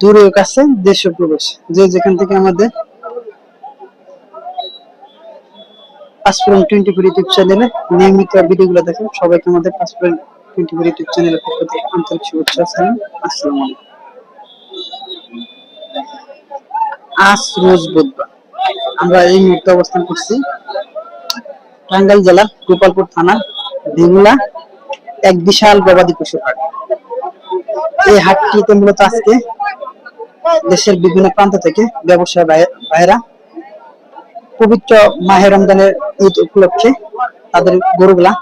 দূরে কাছে দেশ প্রবেশ। যে যেখান থেকে আমাদের পাসপোর্ট টোয়েন্টি ফোর ইউটিউব চ্যানেলে নিয়মিত ভিডিওগুলো দেখেন সবাইকে আমাদের পাসপোর্ট টোয়েন্টি ফোর ইউটিউব চ্যানেলের পক্ষ থেকে আন্তরিক শুভেচ্ছা সালাম আসসালামু আজ রোজ বুধবার। আমরা এই মুহূর্তে অবস্থান করছি টাঙ্গাইল জেলা গোপালপুর থানা ভিংলা এক বিশাল গবাদি পশুর হাট। এই হাটটিতে মূলত আজকে দেশের বিভিন্ন প্রান্ত থেকে ব্যবসায়ী ভাই- ভাইয়েরা পবিত্র মাহের রমজানের ঈদ উপলক্ষে তাদের গরুগুলা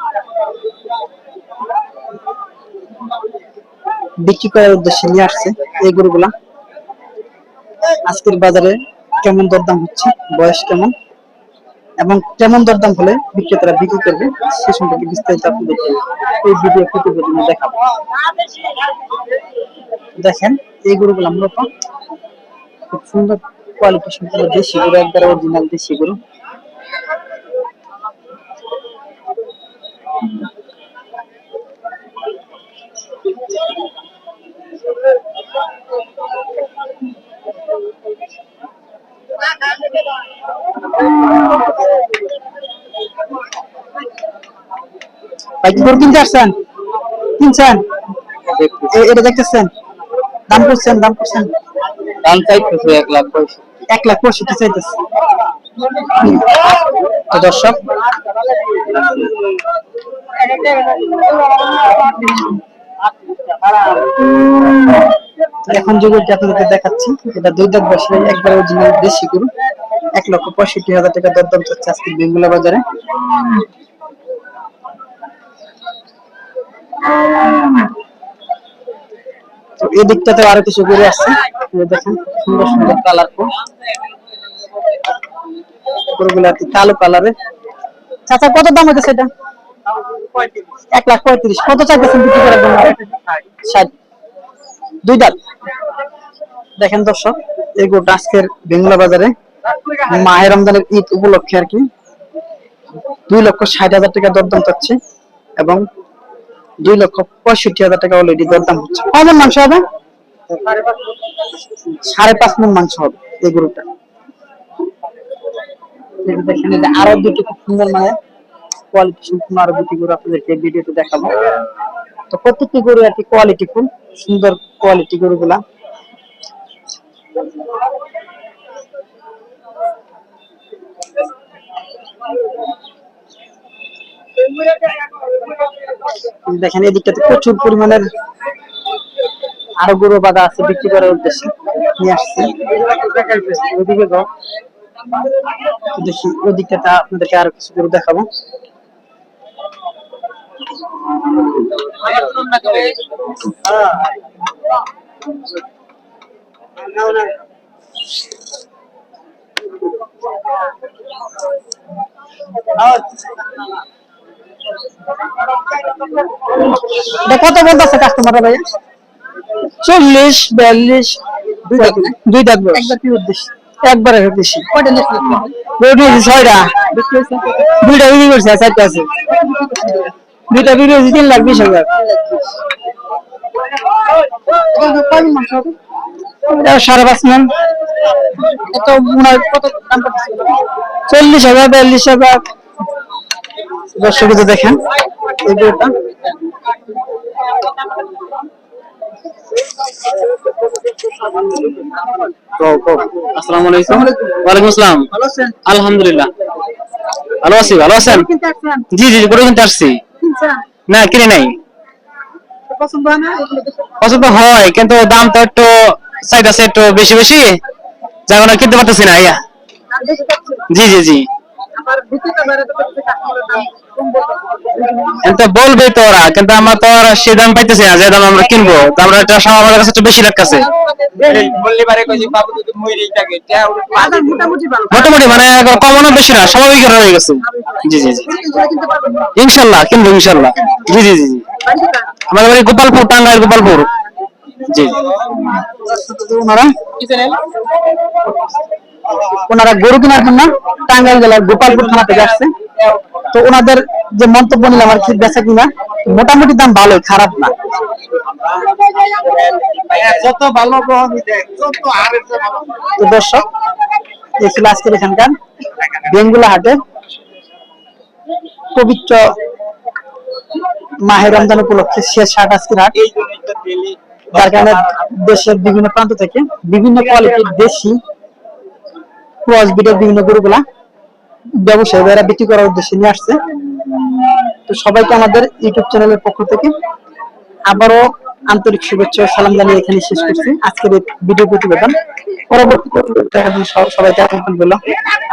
বিক্রি করার উদ্দেশ্যে নিয়ে আসছে এই গরুগুলা। আজকের বাজারে কেমন দরদাম হচ্ছে? বয়স কেমন? এবং কেমন দরদাম হলে বিক্রেতারা বিক্রি করবে, সে সম্পর্কে বিস্তারিত আপনাদেরকে এই ভিডিও প্রতিবেদনে দেখাবো। দেখেন, এই গরুগুলো আমরা খুব সুন্দর কোয়ালিটি সম্পূর্ণ দেশি গরু, একবার অরিজিনাল দেশি গরু। ভাই কি গরু কিনতে আসছেন? কিনছেন? এটা দেখতেছেন? দাম করছেন দাম করছেন? দাম চাইতেছে এক লাখ এক লাখ পঁয়ষট্টি চাইতেছে। তো দর্শক এখন যে গরুটি আপনাদেরকে দেখাচ্ছি এটা দুই দাঁত বসে একবার অরিজিনাল দেশি গরু। এক লক্ষ পঁয়ষট্টি হাজার টাকা দরদাম চলছে আজকে বেঙ্গুলা বাজারে। এই দিকটাতে আরও কিছু যে দেখেন, সুন্দর সুন্দর কালার আর কি কালো চাচা, কত দাম এক লাখ পঁয়ত্রিশ। কত চাইতেছেন বিক্রি করার জন্য? দুই দেখেন দর্শক, এই গরুটা আজকের বেঙ্গলা বাজারে মায়ের রমজানের ঈদ উপলক্ষে আর কি দুই লক্ষ ষাট হাজার টাকা দরদাম চাচ্ছে এবং দুই লক্ষ পঁয়ষট্টি হাজার টাকা অলরেডি দরদাম হচ্ছে। কেমন মাংস হবে? সাড়ে পাঁচ মন মাংস হবে এই গরুটা আরও দুটি খুব সুন্দর মানে কোয়ালিটি সম্পূর্ণ আরও দুটি গরু আপনাদেরকে ভিডিওতে দেখাবো। তো প্রত্যেকটি গরু আর কি কোয়ালিটি ফুল সুন্দর কোয়ালিটি গরুগুলা। দেখেন এদিকটাতে প্রচুর পরিমাণের আরও গরু বাধা আছে বিক্রি করার উদ্দেশ্যে নিয়ে আসছে। ওদিকে। দেখি ওই দিকটাতে আপনাদেরকে আরও কিছু গরু দেখাবো। এটা কত বলতেছে চল্লিশ বিয়াল্লিশ দুই দাঁত একবার একবারে বেশি কয়টা ছয়টা। দুইটা বিক্রি করছে চারটা আছে। দুইটা বিক্রি করছে তিন লাখ বিশ হাজার। সাড়ে পাঁচ মন? চল্লিশ হাজার বিয়াল্লিশ হাজার। দর্শক দেখেন এই গরুটা আসসালামু আলাইকুম। ওয়ালাইকুম আসসালাম। ভালো আছেন? আলহামদুলিল্লাহ। ভালো আছি ভালো আছেন? কিনতে জি জি কিনতে আসছি। না কিনে নাই। পছন্দ হয় হয় কিন্তু দাম তো একটু একটু বেশি বেশি। যার কারণে কিনতে পারতেছি না ইয়া। জি জি জি। বলবে তো ওরা, কিন্তু আমরা তো আর সে দাম পাইতেছি না, যে দাম আমরা কিনবো। আমরা এটা সব আমাদের কাছে একটু বেশি লাগতেছে। মোটামুটি মানে কমানো বেশি না স্বাভাবিক হয়ে গেছে। জি জি জি। ইনশাল্লাহ, কিনবো ইনশাল্লাহ। জি জি জি আমাদের বাড়ি গোপালপুর, টাঙ্গাইল গোপালপুর। জি ওনারা গরু কেনার জন্য টাঙ্গাইল জেলার গোপালপুর থানা থেকে আসছে। তো ওনাদের যে মন্তব্য নিলাম আর কি বেচা কিনা মোটামুটি দাম ভালোই খারাপ না। যত ভালো তো দর্শক এই ছিল আজকের এখানকার বেঙ্গুলা হাটে। পবিত্র মাহের রমজান উপলক্ষে শেষ হাট আজকের হাট। যার কারণে দেশের বিভিন্ন প্রান্ত থেকে বিভিন্ন কোয়ালিটির দেশি ক্রস বিটের বিভিন্ন গরুগুলা ব্যবসায়ী ভাইরা বিক্রি করার উদ্দেশ্যে নিয়ে আসছে। তো সবাইকে আমাদের ইউটিউব চ্যানেলের পক্ষ থেকে আবারও আন্তরিক শুভেচ্ছা সালাম জানিয়ে এখানে শেষ করছি। আজকের ভিডিও প্রতিবেদন। পরবর্তী সবাইকে আমন্ত্রণ করলাম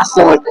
আসসালামু আলাইকুম।